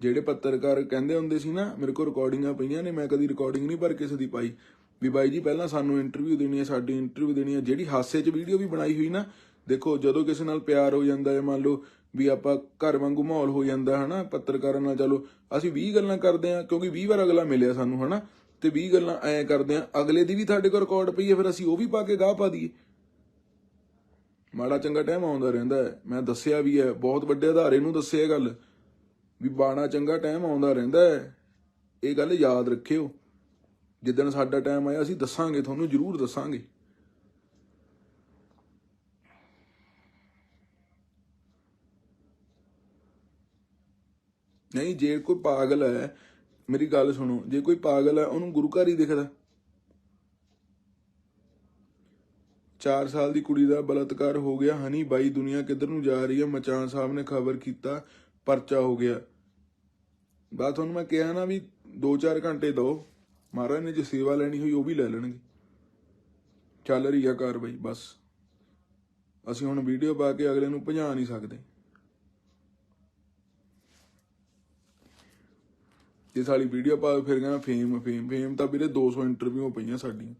ਜਿਹੜੇ ਪੱਤਰਕਾਰ ਕਹਿੰਦੇ ਹੁੰਦੇ ਸੀ ਨਾ, ਮੇਰੇ ਕੋਲ ਰਿਕਾਰਡਿੰਗਾਂ ਪਈਆਂ ਨੇ, ਮੈਂ ਕਦੀ ਰਿਕਾਰਡਿੰਗ ਨਹੀਂ ਪਰ ਕਿਸੇ ਦੀ ਪਾਈ। ਵੀ ਬਾਈ ਜੀ, ਪਹਿਲਾਂ ਸਾਨੂੰ ਇੰਟਰਵਿਊ ਦੇਣੀ ਹੈ, ਸਾਡੀ ਇੰਟਰਵਿਊ ਦੇਣੀ ਹੈ। ਜਿਹੜੀ ਹਾਸੇ 'ਚ ਵੀਡੀਓ ਵੀ ਬਣਾਈ ਹੋਈ ਨਾ, ਦੇਖੋ, ਜਦੋਂ ਕਿਸੇ ਨਾਲ ਪਿਆਰ ਹੋ ਜਾਂਦਾ ਹੈ, ਮੰਨ ਲਓ ਵੀ ਆਪਾਂ ਘਰ ਵਾਂਗੂ ਮਾਹੌਲ ਹੋ ਜਾਂਦਾ, ਹਨਾ, ਪੱਤਰਕਾਰਾਂ ਨਾਲ, ਚਲੋ, ਅਸੀਂ 20 ਗੱਲਾਂ ਕਰਦੇ ਆ ਕਿਉਂਕਿ 20 ਵਾਰ ਅਗਲਾ ਮਿਲਿਆ ਸਾਨੂੰ, ਹਨਾ, ਤੇ 20 ਗੱਲਾਂ ਐ ਕਰਦੇ ਆ ਅਗਲੇ ਦੀ ਵੀ ਤੁਹਾਡੇ ਕੋਲ ਰਿਕਾਰਡ ਪਈ ਹੈ, ਫਿਰ ਅਸੀਂ ਉਹ ਵੀ ਪਾ ਕੇ ਗਾਹ ਪਾ ਦਈਏ। ਮਾੜਾ ਚੰਗਾ ਟਾਈਮ ਆਉਂਦਾ ਰਹਿੰਦਾ ਹੈ। ਮੈਂ ਦੱਸਿਆ ਵੀ ਹੈ, ਬਹੁਤ ਵੱਡੇ ਆਧਾਰੇ ਨੂੰ ਦੱਸਿਆ ਗੱਲ, ਵੀ ਬਾਣਾ ਚੰਗਾ ਟਾਈਮ ਆਉਂਦਾ ਰਹਿੰਦਾ ਹੈ। ਇਹ ਗੱਲ ਯਾਦ ਰੱਖਿਓ। ਜਿੱਦਣ ਸਾਡਾ ਟਾਈਮ ਆਇਆ ਅਸੀਂ ਦੱਸਾਂਗੇ, ਤੁਹਾਨੂੰ ਜ਼ਰੂਰ ਦੱਸਾਂਗੇ। ਨਹੀਂ, ਜੇ ਕੋਈ ਪਾਗਲ ਹੈ, ਮੇਰੀ ਗੱਲ ਸੁਣੋ, ਜੇ ਕੋਈ ਪਾਗਲ ਹੈ, ਉਹਨੂੰ ਗੁਰੂ ਘਰ ਹੀ ਦਿਖਦਾ। 4 ਸਾਲ ਦੀ ਕੁੜੀ ਦਾ ਬਲਾਤਕਾਰ ਹੋ ਗਿਆ, ਹਨੀ ਬਾਈ, ਦੁਨੀਆ ਕਿੱਧਰ ਨੂੰ ਜਾ ਰਹੀ ਹੈ? ਮਚਾਨ ਸਾਹਿਬ ਨੇ ਖਬਰ ਕੀਤਾ, ਪਰਚਾ ਹੋ ਗਿਆ। ਬਾਤ ਤੁਹਾਨੂੰ ਮੈਂ ਕਿਹਾ ਨਾ ਵੀ 2-4 ਘੰਟੇ ਦੋ ਮਹਾਰਾਜ ਨੇ ਜੇ ਸੇਵਾ ਲੈਣੀ ਹੋਈ ਉਹ ਵੀ ਲੈ ਲੈਣਗੇ। ਚੱਲ ਰਹੀ ਆ ਕਾਰਵਾਈ, ਬਸ। ਅਸੀਂ ਹੁਣ ਵੀਡੀਓ ਪਾ ਕੇ ਅਗਲੇ ਨੂੰ ਭਜਾ ਨਹੀਂ ਸਕਦੇ। ਇਹ ਸਾਲੀ ਵੀਡੀਓ ਪਾ ਕੇ ਫਿਰ ਕਹਿੰਦਾ ਫੇਮ ਫੇਮ ਫੇਮ ਤਾਂ ਵੀਰੇ 200 ਇੰਟਰਵਿਊ ਪਈਆਂ ਸਾਡੀਆਂ।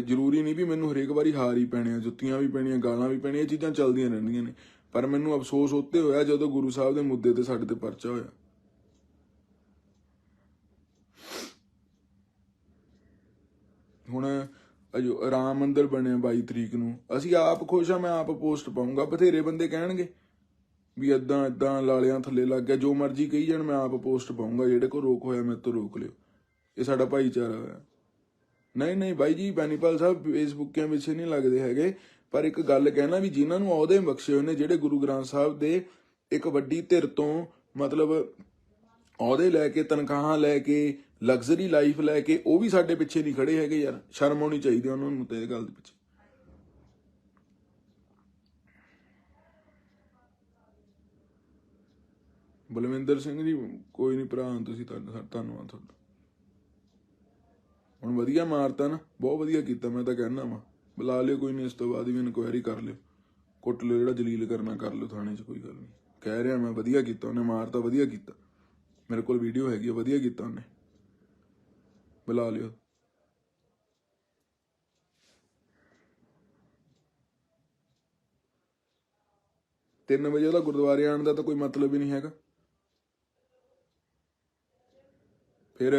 ਜ਼ਰੂਰੀ ਨਹੀਂ ਵੀ ਮੈਨੂੰ ਹਰੇਕ ਵਾਰੀ ਹਾਰ ਹੀ ਪੈਣੀਆਂ ਜੁੱਤੀਆਂ ਵੀ ਪੈਣੀਆਂ, ਗਾਲਾਂ ਵੀ ਪੈਣੀਆਂ, ਇਹ ਚੀਜ਼ਾਂ ਚੱਲਦੀਆਂ ਰਹਿੰਦੀਆਂ ਨੇ। ਪਰ ਮੈਨੂੰ ਅਫਸੋਸ ਉੱਤੇ ਹੋਇਆ ਜਦੋਂ ਗੁਰੂ ਸਾਹਿਬ ਦੇ ਮੁੱਦੇ ਤੇ ਸਾਡੇ ਤੇ ਪਰਚਾ ਹੋਇਆ। ਹੁਣ ਅਜੋ ਰਾਮ ਮੰਦਿਰ ਬਣਿਆ 22 ਤਰੀਕ ਨੂੰ। ਅਸੀਂ ਆਪ ਖੁਸ਼ ਆ, ਮੈਂ ਆਪ ਪੋਸਟ ਪਾਉਂਗਾ ਬਥੇਰੇ ਬੰਦੇ ਕਹਿਣਗੇ ਵੀ ਇਦਾਂ ਇਦਾਂ ਲਾਲਿਆਂ ਥੱਲੇ ਲੱਗ ਗਿਆ। ਜੋ ਮਰਜ਼ੀ ਕਹੀ ਜਾਣ, ਮੈਂ ਆਪ ਪੋਸਟ ਪਾਉਂਗਾ ਜਿਹੜੇ ਕੋ ਰੋਕ ਹੋਇਆ, ਮੇਰੇ ਤੋਂ ਰੋਕ ਲਿਓ। ਇਹ ਸਾਡਾ ਭਾਈਚਾਰਾ ਹੋਇਆ। ਨਹੀਂ ਨਹੀਂ ਬਾਈ ਜੀ, ਬੈਨੀਪਾਲ ਸਾਹਿਬ ਫੇਸਬੁੱਕਿਆਂ ਵਿੱਚ ਨਹੀਂ ਲੱਗਦੇ ਹੈਗੇ। ਪਰ ਇੱਕ ਗੱਲ ਕਹਿਣਾ ਵੀ ਜਿਨ੍ਹਾਂ ਨੂੰ ਅਹੁਦੇ ਬਖਸ਼ੇ ਹੋਏ ਨੇ, ਜਿਹੜੇ ਗੁਰੂ ਗ੍ਰੰਥ ਸਾਹਿਬ ਦੇ ਇੱਕ ਵੱਡੀ ਧਿਰ ਤੋਂ ਮਤਲਬ ਅਹੁਦੇ ਲੈ ਕੇ, ਤਨਖਾਹਾਂ ਲੈ ਕੇ ਲਗਜ਼ਰੀ ਲਾਈਫ ਲੈ ਕੇ ਉਹ ਵੀ ਸਾਡੇ ਪਿੱਛੇ ਨਹੀਂ ਖੜੇ ਹੈਗੇ ਯਾਰ। ਸ਼ਰਮ ਆਉਣੀ ਚਾਹੀਦੀ ਉਹਨਾਂ ਨੂੰ ਤੇ ਇਹ ਗੱਲ ਦੇ ਪਿੱਛੇ। ਬਲਵਿੰਦਰ ਸਿੰਘ ਜੀ, ਕੋਈ ਨਹੀਂ ਭਰਾ, ਤੁਸੀਂ ਤੁਹਾਡਾ ਧੰਨਵਾਦ ਤੁਹਾਡਾ। ਹੁਣ ਵਧੀਆ ਮਾਰਤਾ ਨਾ, ਬਹੁਤ ਵਧੀਆ ਕੀਤਾ, ਮੈਂ ਤਾਂ ਕਹਿਣਾ ਵਾ। ਬੁਲਾ ਲਿਓ ਕੋਈ ਨਹੀਂ, ਇਸ ਤੋਂ ਬਾਅਦ ਵੀ ਇਨਕੁਆਇਰੀ ਕਰ ਲਿਓ। ਕੁੱਟ ਲਿਓ, ਜਿਹੜਾ ਜਲੀਲ ਕਰਨਾ, ਕਰ ਲਿਓ ਥਾਣੇ 'ਚ, ਕੋਈ ਗੱਲ ਨਹੀਂ। ਕਹਿ ਰਿਹਾ ਮੈਂ, ਵਧੀਆ ਕੀਤਾ ਉਹਨੇ, ਮਾਰਤਾ, ਵਧੀਆ ਕੀਤਾ। ਮੇਰੇ ਕੋਲ ਵੀਡੀਓ ਹੈਗੀ ਆ, ਵਧੀਆ ਕੀਤਾ ਉਹਨੇ। ਬੁਲਾ ਲਿਓ। ਤਿੰਨ ਵਜੇ ਦਾ ਗੁਰਦੁਆਰੇ ਆਉਣ ਦਾ ਤਾਂ ਕੋਈ ਮਤਲਬ ਹੀ ਨਹੀਂ ਹੈਗਾ। ਫਿਰ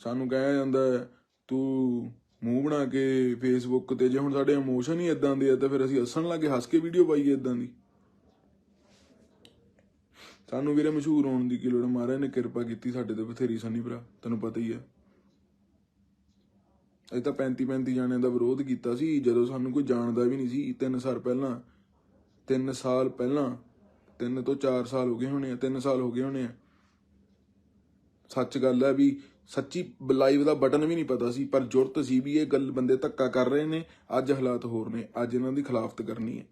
ਸਾਨੂੰ ਕਿਹਾ ਜਾਂਦਾ ਤੂੰ ਮੂੰਹ ਬਣਾ ਕੇ ਫੇਸਬੁੱਕ ਤੇ ਜੇ ਹੁਣ ਸਾਡੇ ਇਮੋਸ਼ਨ ਹੀ ਇਦਾਂ ਦੇ ਆ, ਤਾਂ ਫਿਰ ਅਸੀਂ ਹੱਸਣ ਲੱਗੇ, ਹੱਸ ਕੇ ਵੀਡੀਓ ਪਾਈਏ ਇਦਾਂ ਦੀ। ਸਾਨੂੰ ਵੀਰੇ ਮਸ਼ਹੂਰ ਹੋਣ ਦੀ ਕੀ ਲੋੜ ਮਹਾਰਾਜ ਨੇ ਕਿਰਪਾ ਕੀਤੀ ਸਾਡੇ ਤੇ, ਬਥੇਰੀ ਸਨੀ ਭਰਾ, ਤੈਨੂੰ ਪਤਾ ਹੀ ਹੈ ਅਸੀਂ ਤਾਂ 35 35 ਜਾਣਿਆਂ ਦਾ ਵਿਰੋਧ ਕੀਤਾ ਸੀ, ਜਦੋਂ ਸਾਨੂੰ ਕੋਈ ਜਾਣਦਾ ਵੀ ਨਹੀਂ ਸੀ 3 ਸਾਲ ਪਹਿਲਾਂ 3 ਸਾਲ ਪਹਿਲਾਂ 3 ਤੋਂ 4 ਸਾਲ ਹੋ ਗਏ ਹੋਣੇ ਆ 3 ਸਾਲ ਹੋ ਗਏ ਹੋਣੇ ਆ। ਸੱਚ ਗੱਲ ਹੈ ਵੀ ਸੱਚੀ ਲਾਈਵ ਦਾ ਬਟਨ ਵੀ ਨਹੀਂ ਪਤਾ ਸੀ, ਪਰ ਜੁਰਤ ਸੀ ਵੀ ਇਹ ਗੱਲ ਬੰਦੇ ਧੱਕਾ ਕਰ ਰਹੇ ਨੇ, ਅੱਜ ਹਾਲਾਤ ਹੋਰ ਨੇ, ਅੱਜ ਇਹਨਾਂ ਦੀ ਖਿਲਾਫਤ ਕਰਨੀ ਹੈ।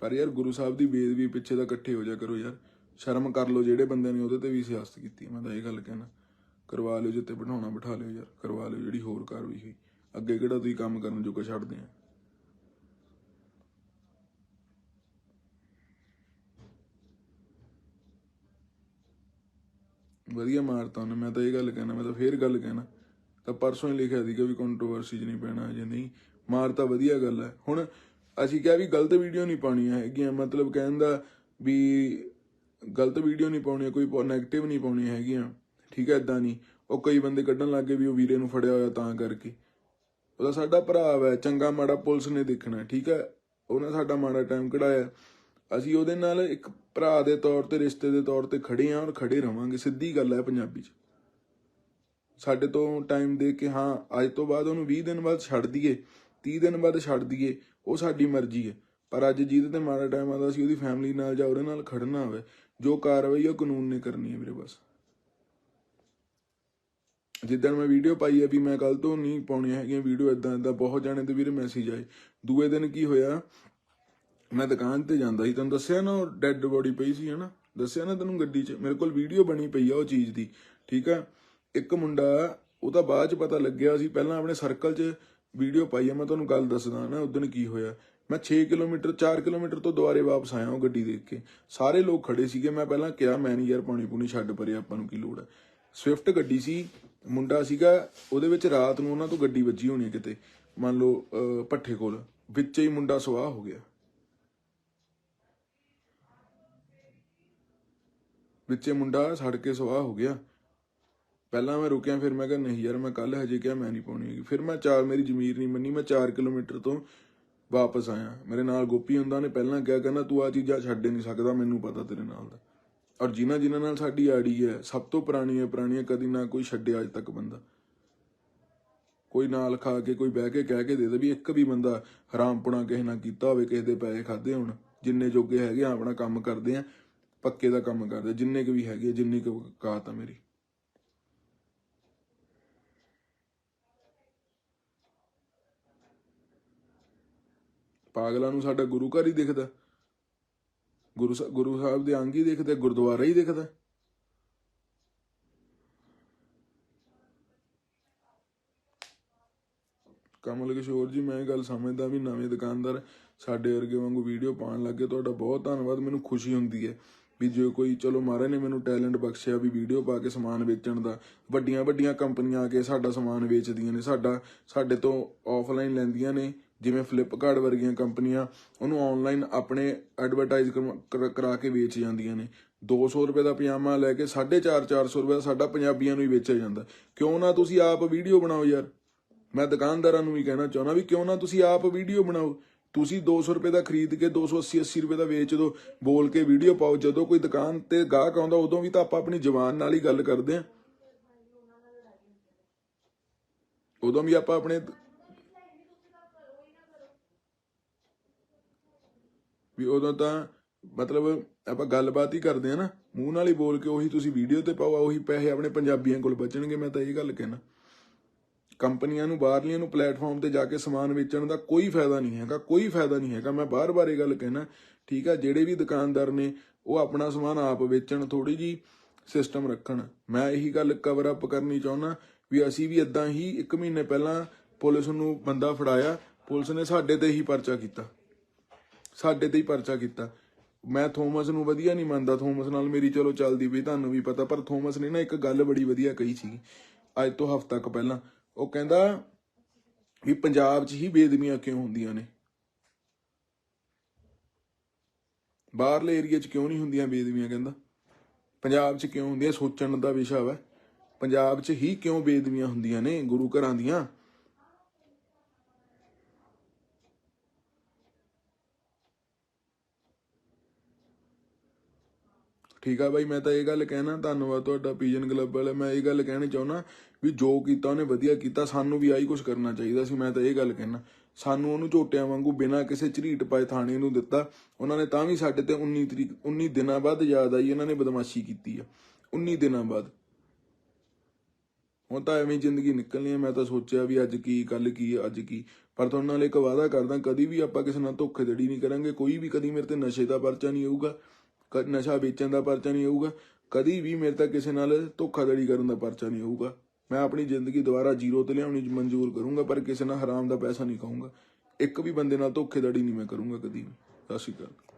ਪਰ ਯਾਰ ਗੁਰੂ ਸਾਹਿਬ ਦੀ ਬੇਦ ਵੀ ਪਿੱਛੇ ਤਾਂ ਇਕੱਠੇ ਹੋ ਜਾ ਕਰੋ ਯਾਰ, ਸ਼ਰਮ ਕਰ ਲਓ ਜਿਹੜੇ ਬੰਦੇ ਨੇ ਉਹਦੇ ਤੇ ਵੀ ਸਿਆਸਤ ਕੀਤੀ ਮੈਂ ਤਾਂ ਇਹ ਗੱਲ ਕਹਿਣਾ। ਕਰਵਾ ਲਿਓ ਜਿੱਤੇ ਬਿਠਾਉਣਾ ਬਿਠਾ ਲਿਓ ਯਾਰ, ਕਰਵਾ ਲਿਓ, ਜਿਹੜੀ ਹੋਰ ਕਾਰਵਾਈ ਹੋਈ। ਅੱਗੇ ਕਿਹੜਾ ਤੁਸੀਂ ਕੰਮ ਕਰਨ ਜੋਗਾ ਛੱਡਦੇ ਆ? ਵਧੀਆ ਮਾਰਤਾ ਉਹਨੇ, ਮੈਂ ਤਾਂ ਇਹ ਗੱਲ ਕਹਿਣਾ, ਮੈਂ ਤਾਂ ਫੇਰ ਗੱਲ ਕਹਿਣਾ। ਤਾਂ ਪਰਸੋਂ ਹੀ ਲਿਖਿਆ ਸੀਗਾ ਵੀ ਕੰਟਰੋਵਰਸੀ 'ਚ ਨਹੀਂ ਪੈਣਾ ਜੇ ਨਹੀਂ। ਮਾਰਤਾ ਵਧੀਆ ਗੱਲ ਹੈ। ਹੁਣ ਅਸੀਂ ਕਿਹਾ ਵੀ ਗਲਤ ਵੀਡੀਓ ਨਹੀਂ ਪਾਉਣੀਆਂ ਹੈਗੀਆਂ, ਮਤਲਬ ਕਹਿੰਦਾ ਵੀ ਗਲਤ ਵੀਡੀਓ ਨਹੀਂ ਪਾਉਣੀਆਂ ਕੋਈ ਨੈਗੇਟਿਵ ਨਹੀਂ ਪਾਉਣੀਆਂ ਹੈਗੀਆਂ। ਠੀਕ ਹੈ ਇਦਾਂ ਨਹੀਂ। ਉਹ ਕਈ ਬੰਦੇ ਕੱਢਣ ਲੱਗੇ ਵੀ ਉਹ ਵੀਰੇ ਨੂੰ ਫੜਿਆ ਹੋਇਆ ਤਾਂ ਕਰਕੇ। ਉਹਦਾ ਸਾਡਾ ਭਰਾ ਹੈ ਚੰਗਾ ਮਾੜਾ ਪੁਲਿਸ ਨੇ ਦੇਖਣਾ, ਠੀਕ ਹੈ? ਉਹਨੇ ਸਾਡਾ ਮਾੜਾ ਟਾਈਮ ਕਢਾਇਆ। ਅਸੀਂ ਉਹਦੇ ਨਾਲ ਇੱਕ ਭਰਾ ਦੇ ਤੌਰ ਤੇ, ਰਿਸ਼ਤੇ ਦੇ ਤੌਰ ਤੇ ਖੜੇ ਆਂ ਔਰ ਖੜੇ ਰਵਾਂਗੇ। ਸਿੱਧੀ ਗੱਲ ਹੈ ਪੰਜਾਬੀ 'ਚ। ਸਾਡੇ ਤੋਂ ਟਾਈਮ ਦੇ ਕੇ, ਹਾਂ, ਅੱਜ ਤੋਂ ਬਾਅਦ ਉਹਨੂੰ 20 ਦਿਨ ਬਾਅਦ ਛੱਡ ਦਈਏ 30 ਦਿਨ ਬਾਅਦ ਛੱਡ ਦਈਏ, ਉਹ ਸਾਡੀ ਮਰਜ਼ੀ ਹੈ। ਪਰ ਅੱਜ ਜਿਹਦੇ ਤੇ ਮਾੜਾ ਟਾਈਮ ਆਦਾ ਸੀ ਉਹਦੀ ਫੈਮਿਲੀ ਨਾਲ ਜਾਂ ਉਹਦੇ ਨਾਲ ਖੜਨਾ ਹੋਵੇ, ਜੋ ਕਾਰਵਾਈ ਉਹ ਕਾਨੂੰਨ ਨੇ ਕਰਨੀ ਹੈ ਮੇਰੇ ਬਸ। ਜਿੱਦਣ ਮੈਂ ਵੀਡੀਓ ਪਾਈ ਹੈ ਵੀ ਮੈਂ ਕੱਲ ਤੋਂ ਨਹੀਂ ਪਾਉਣੀਆਂ ਹੈਗੀਆਂ ਵੀਡੀਓ ਇਦਾਂ ਇਦਾਂ ਬਹੁਤ ਜਾਣੇ ਤੇ ਵੀਰੇ ਮੈਸੇਜ ਆਏ। ਦੂਏ ਦਿਨ ਕੀ ਹੋਇਆ, ਮੈਂ ਦੁਕਾਨ ਤੇ ਜਾਂਦਾ ਸੀ ਤੈਨੂੰ ਦੱਸਿਆ ਨਾ ਉਹ ਡੈੱਡ ਬੋਡੀ ਪਈ ਸੀ, ਹਨਾ? ਦੱਸਿਆ ਨਾ ਤੈਨੂੰ ਗੱਡੀ 'ਚ? ਮੇਰੇ ਕੋਲ ਵੀਡੀਓ ਬਣੀ ਪਈ ਆ ਉਹ ਚੀਜ਼ ਦੀ, ਠੀਕ ਆ? ਇੱਕ ਮੁੰਡਾ, ਉਹ ਤਾਂ ਬਾਅਦ 'ਚ ਪਤਾ ਲੱਗਿਆ ਸੀ, ਪਹਿਲਾਂ ਆਪਣੇ ਸਰਕਲ 'ਚ ਵੀਡੀਓ ਪਾਈ ਆ, ਮੈਂ ਤੁਹਾਨੂੰ ਗੱਲ ਦੱਸਦਾ ਨਾ ਉਦੋਂ ਕੀ ਹੋਇਆ। ਮੈਂ 6 ਕਿਲੋਮੀਟਰ 4 ਕਿਲੋਮੀਟਰ ਤੋਂ ਦੁਬਾਰੇ ਵਾਪਸ ਆਇਆ ਉਹ ਗੱਡੀ ਦੇਖ ਕੇ। ਸਾਰੇ ਲੋਕ ਖੜੇ ਸੀਗੇ, ਮੈਂ ਪਹਿਲਾਂ ਕਿਹਾ, ਮੈਂ ਨਹੀਂ ਯਾਰ ਪਾਣੀ ਪੂਣੀ ਛੱਡ ਪਰੇ ਆਪਾਂ ਨੂੰ ਕੀ ਲੋੜ ਹੈ ਸਵਿਫਟ ਗੱਡੀ ਸੀ ਮੁੰਡਾ ਸੀਗਾ, ਉਹਦੇ ਵਿੱਚ ਰਾਤ ਨੂੰ ਉਹਨਾਂ ਤੋਂ ਗੱਡੀ ਵੱਜੀ ਹੋਣੀ ਕਿਤੇ, ਮੰਨ ਲਓ ਪੱਠੇ ਕੋਲ, ਵਿੱਚ ਹੀ ਮੁੰਡਾ ਸਵਾਹ ਹੋ ਗਿਆ। ਵਿੱਚੇ ਮੁੰਡਾ ਸੜ ਕੇ ਸਵਾਹ ਹੋ ਗਿਆ। ਪਹਿਲਾਂ ਮੈਂ ਰੁਕਿਆ, ਫਿਰ ਮੈਂ ਕਿਹਾ, ਨਹੀਂ ਯਾਰ, ਮੈਂ ਕੱਲ ਹਜੇ ਕਿਹਾ ਮੈਂ ਨਹੀਂ ਪਾਉਣੀ ਹੈਗੀ। ਫਿਰ ਮੈਂ ਚਾਰ, ਮੇਰੀ ਜ਼ਮੀਰ ਨਹੀਂ ਮੰਨੀ, ਮੈਂ 4 ਕਿਲੋਮੀਟਰ ਤੋਂ ਵਾਪਸ ਆਇਆ। ਮੇਰੇ ਨਾਲ ਗੋਪੀ ਹੁੰਦਾ ਨੇ, ਪਹਿਲਾਂ ਕਿਹਾ, ਕਹਿੰਦਾ ਤੂੰ ਆ ਚੀਜ਼ਾਂ ਛੱਡ ਨਹੀਂ ਸਕਦਾ, ਮੈਨੂੰ ਪਤਾ ਤੇਰੇ ਨਾਲ ਦਾ। ਔਰ ਜਿਨ੍ਹਾਂ ਜਿਨ੍ਹਾਂ ਨਾਲ ਸਾਡੀ ਆੜੀ ਹੈ ਸਭ ਤੋਂ ਪੁਰਾਣੀਆਂ ਪੁਰਾਣੀਆਂ ਕਦੀ ਨਾ ਕੋਈ ਛੱਡਿਆ ਅੱਜ ਤੱਕ ਬੰਦਾ। ਕੋਈ ਨਾਲ ਖਾ ਕੇ ਕੋਈ ਬਹਿ ਕੇ ਕਹਿ ਕੇ ਦੇ ਦੇ ਵੀ ਇੱਕ ਵੀ ਬੰਦਾ ਹਰਾਮਪੁਣਾ ਕਿਸੇ ਨਾਲ ਕੀਤਾ ਹੋਵੇ ਕਿਸੇ ਦੇ ਪੈਸੇ ਖਾਦੇ ਹੋਣ। ਜਿੰਨੇ ਜੋਗੇ ਹੈਗੇ ਆ ਆਪਣਾ ਕੰਮ ਕਰਦੇ ਆ ਪੱਕੇ ਦਾ ਕੰਮ ਕਰਦੇ ਜਿੰਨੇ ਕੁ ਵੀ ਹੈਗੇ ਆ, ਜਿੰਨੀ ਕੁ ਕਾਤ ਆ ਮੇਰੀ। ਪਾਗਲਾਂ ਨੂੰ ਸਾਡਾ ਗੁਰੂ ਘਰ ਹੀ ਦਿਖਦਾ। ਗੁਰੂ ਸਾ- ਗੁਰੂ ਸਾਹਿਬ ਦੇ ਅੰਗ ਹੀ ਦਿਖਦੇ, ਗੁਰਦੁਆਰਾ ਹੀ ਦਿਖਦਾ। ਕਮਲ ਕਿਸ਼ੋਰ ਜੀ, ਮੈਂ ਇਹ ਗੱਲ ਸਮਝਦਾ ਵੀ ਨਵੇਂ ਦੁਕਾਨਦਾਰ ਸਾਡੇ ਵਰਗੇ ਵਾਂਗੂ ਵੀਡੀਓ ਪਾਉਣ ਲੱਗੇ ਤੁਹਾਡਾ ਬਹੁਤ ਧੰਨਵਾਦ, ਮੈਨੂੰ ਖੁਸ਼ੀ ਹੁੰਦੀ ਹੈ ਵੀ ਜੇ ਕੋਈ, ਚਲੋ ਮਹਾਰਾਜ ਨੇ ਮੈਨੂੰ ਟੈਲੈਂਟ ਬਖਸ਼ਿਆ ਵੀ ਵੀਡੀਓ ਪਾ ਕੇ ਸਮਾਨ ਵੇਚਣ ਦਾ ਵੱਡੀਆਂ ਵੱਡੀਆਂ ਕੰਪਨੀਆਂ ਆ ਕੇ ਸਾਡਾ ਸਮਾਨ ਵੇਚਦੀਆਂ ਨੇ, ਸਾਡਾ, ਸਾਡੇ ਤੋਂ ਆਫਲਾਈਨ ਲੈਂਦੀਆਂ ਨੇ ਜਿਵੇਂ ਫਲਿੱਪਕਾਰਟ ਵਰਗੀਆਂ ਕੰਪਨੀਆਂ, ਉਹਨੂੰ ਆਨਲਾਈਨ ਆਪਣੇ ਐਡਵਰਟਾਈਜ਼ ਕਰਾ ਕੇ ਵੇਚ ਜਾਂਦੀਆਂ ਨੇ। 200 ਰੁਪਏ ਦਾ ਪਜਾਮਾ ਲੈ ਕੇ 450 400 ਰੁਪਏ ਦਾ ਸਾਡਾ ਪੰਜਾਬੀਆਂ ਨੂੰ ਹੀ ਵੇਚਿਆ ਜਾਂਦਾ। ਕਿਉਂ ਨਾ ਤੁਸੀਂ ਆਪ ਵੀਡੀਓ ਬਣਾਓ ਯਾਰ? ਮੈਂ ਦੁਕਾਨਦਾਰਾਂ ਨੂੰ ਵੀ ਕਹਿਣਾ ਚਾਹੁੰਦਾ ਵੀ ਕਿਉਂ ਨਾ ਤੁਸੀਂ ਆਪ ਵੀਡੀਓ ਬਣਾਓ। ਤੁਸੀਂ 200 ਰੁਪਏ ਦਾ ਖਰੀਦ ਕੇ 280 80 ਰੁਪਏ ਦਾ ਵੇਚ ਦਿਓ ਬੋਲ ਕੇ ਵੀਡੀਓ ਪਾਓ। ਜਦੋਂ ਕੋਈ ਦੁਕਾਨ ਤੇ ਗਾਹਕ ਆਉਂਦਾ, ਉਦੋਂ ਵੀ ਤਾਂ ਆਪਾਂ ਆਪਣੀ ਜ਼ੁਬਾਨ ਨਾਲ ਹੀ ਗੱਲ ਕਰਦੇ ਆਂ ਉਦੋਂ ਵੀ ਆਪਾਂ ਆਪਣੇ ਵੀ ਉਦੋਂ ਤਾਂ ਮਤਲਬ ਆਪਾਂ ਗੱਲਬਾਤ ਹੀ ਕਰਦੇ ਆ ਨਾ, ਮੂੰਹ ਨਾਲ ਹੀ ਬੋਲ ਕੇ ਉਹੀ ਤੁਸੀਂ ਵੀਡੀਓ ਤੇ ਪਾਓ, ਉਹੀ ਪੈਸੇ ਆਪਣੇ ਪੰਜਾਬੀਆਂ ਕੋਲ ਬਚਣਗੇ, ਮੈਂ ਤਾਂ ਇਹ ਗੱਲ ਕਹਿਣਾ। ਕੰਪਨੀਆਂ ਨੂੰ, ਬਾਹਰਲੀਆਂ ਨੂੰ ਪਲੇਟਫਾਰਮ ਤੇ ਜਾ ਕੇ ਸਮਾਨ ਵੇਚਣ ਦਾ ਕੋਈ ਫਾਇਦਾ ਨਹੀਂ ਹੈਗਾ, ਕੋਈ ਫਾਇਦਾ ਨਹੀਂ ਹੈਗਾ। ਮੈਂ ਬਾਰ-ਬਾਰ ਇਹ ਗੱਲ ਕਹਿਣਾ, ਠੀਕ ਆ, ਜਿਹੜੇ ਵੀ ਦੁਕਾਨਦਾਰ ਨੇ, ਉਹ ਆਪਣਾ ਸਮਾਨ ਆਪ ਵੇਚਣ ਥੋੜੀ ਜੀ ਸਿਸਟਮ ਰੱਖਣ। ਮੈਂ ਇਹੀ ਗੱਲ ਕਵਰ ਅਪ ਕਰਨੀ ਚਾਹੁੰਦਾ ਵੀ ਅਸੀਂ ਵੀ ਇਦਾਂ ਹੀ 1 ਮਹੀਨੇ ਪਹਿਲਾਂ ਪੁਲਿਸ ਨੂੰ ਬੰਦਾ ਫੜਾਇਆ, ਪੁਲਿਸ ਨੇ ਸਾਡੇ ਤੇ ਹੀ ਪਰਚਾ ਕੀਤਾ। ਸਾਡੇ ਤੇ ਹੀ ਪਰਚਾ ਕੀਤਾ। ਮੈਂ ਥੋਮਸ ਨੂੰ ਵਧੀਆ ਨਹੀਂ ਮੰਨਦਾ। ਥੋਮਸ ਨਾਲ ਮੇਰੀ ਚਲੋ ਚੱਲਦੀ ਵੀ ਤੁਹਾਨੂੰ ਵੀ ਪਤਾ, ਪਰ ਥੋਮਸ ਨੇ ਨਾ ਇੱਕ ਗੱਲ ਬੜੀ ਵਧੀਆ ਕਹੀ ਸੀ, ਅੱਜ ਤੋਂ ਹਫ਼ਤਾ ਕੁ ਪਹਿਲਾਂ। ਉਹ ਕਹਿੰਦਾ ਵੀ ਪੰਜਾਬ 'ਚ ਹੀ ਬੇਦਮੀਆਂ ਕਿਉਂ ਹੁੰਦੀਆਂ ਨੇ? ਬਾਹਰਲੇ ਏਰੀਆ 'ਚ ਕਿਉਂ ਨਹੀਂ ਹੁੰਦੀਆਂ ਬੇਦਮੀਆਂ ਕਹਿੰਦਾ? ਪੰਜਾਬ 'ਚ ਕਿਉਂ ਹੁੰਦੀਆਂ? ਸੋਚਣ ਦਾ ਵਿਸ਼ਾ ਵਾ। ਪੰਜਾਬ 'ਚ ਹੀ ਕਿਉਂ ਬੇਦਮੀਆਂ ਹੁੰਦੀਆਂ ਨੇ ਗੁਰੂ ਘਰਾਂ ਦੀਆਂ? ਠੀਕ ਆ ਬਾਈ, ਮੈਂ ਤਾਂ ਇਹ ਗੱਲ ਕਹਿਣਾ, ਧੰਨਵਾਦ ਤੁਹਾਡਾ ਪੀਜਨ ਗਲੋਬਲ ਮੈਂ ਇਹ ਗੱਲ ਕਹਿਣੀ ਚਾਹੁੰਦਾ ਵੀ ਜੋ ਕੀਤਾ ਉਹਨੇ ਵਧੀਆ ਕੀਤਾ, ਸਾਨੂੰ ਵੀ ਆਹੀ ਕੁਝ ਕਰਨਾ ਚਾਹੀਦਾ ਸੀ, ਮੈਂ ਤਾਂ ਇਹ ਗੱਲ ਕਹਿਣਾ। ਸਾਨੂੰ ਉਹਨੂੰ ਝੋਟਿਆਂ ਵਾਂਗੂ ਬਿਨਾਂ ਕਿਸੇ ਝਰੀਟ ਪਾਏ ਥਾਣੇ ਨੂੰ ਦਿੱਤਾ। ਉਹਨਾਂ ਨੇ ਤਾਂ ਵੀ ਸਾਡੇ ਤੇ 19 ਤਰੀਕ 19 ਦਿਨਾਂ ਬਾਅਦ ਯਾਦ ਆਈ, ਇਹਨਾਂ ਨੇ ਬਦਮਾਸ਼ੀ ਕੀਤੀ ਆ। 19 ਦਿਨਾਂ ਬਾਅਦ। ਹੁਣ ਤਾਂ ਐਵੇਂ ਜ਼ਿੰਦਗੀ ਨਿਕਲਣੀ ਹੈ ਮੈਂ ਤਾਂ ਸੋਚਿਆ ਵੀ ਅੱਜ ਕੀ ਕੱਲ ਕੀ, ਅੱਜ ਕੀ। ਪਰ ਤੁਹਾਡੇ ਨਾਲ ਇੱਕ ਵਾਅਦਾ ਕਰਦਾ, ਕਦੀ ਵੀ ਆਪਾਂ ਕਿਸੇ ਨਾਲ ਧੋਖੇਧੜੀ ਨਹੀਂ ਕਰਾਂਗੇ, ਕੋਈ ਵੀ ਕਦੀ ਮੇਰੇ ਤੇ ਨਸ਼ੇ ਦਾ ਪਰਚਾ ਨਹੀਂ ਆਊਗਾ। ਨਸ਼ਾ ਵੇਚਣ ਦਾ ਪਰਚਾ ਨਹੀਂ ਆਊਗਾ ਕਦੀ ਵੀ ਮੇਰੇ ਤਾਂ ਕਿਸੇ ਨਾਲ ਧੋਖਾਧੜੀ ਕਰਨ ਦਾ ਪਰਚਾ ਨਹੀਂ ਹੋਊਗਾ। ਮੈਂ ਆਪਣੀ ਜ਼ਿੰਦਗੀ ਦੁਬਾਰਾ ਜ਼ੀਰੋ ਤੇ ਲਿਆਉਣੀ ਮਨਜ਼ੂਰ ਕਰੂੰਗਾ, ਪਰ ਕਿਸੇ ਨਾਲ ਹਰਾਮ ਦਾ ਪੈਸਾ ਨਹੀਂ ਖਾਊਂਗਾ। ਇੱਕ ਵੀ ਬੰਦੇ ਨਾਲ ਧੋਖੇਧੜੀ ਨਹੀਂ ਮੈਂ ਕਰੂੰਗਾ ਕਦੀ ਸਤਿ ਸ਼੍ਰੀ ਅਕਾਲ।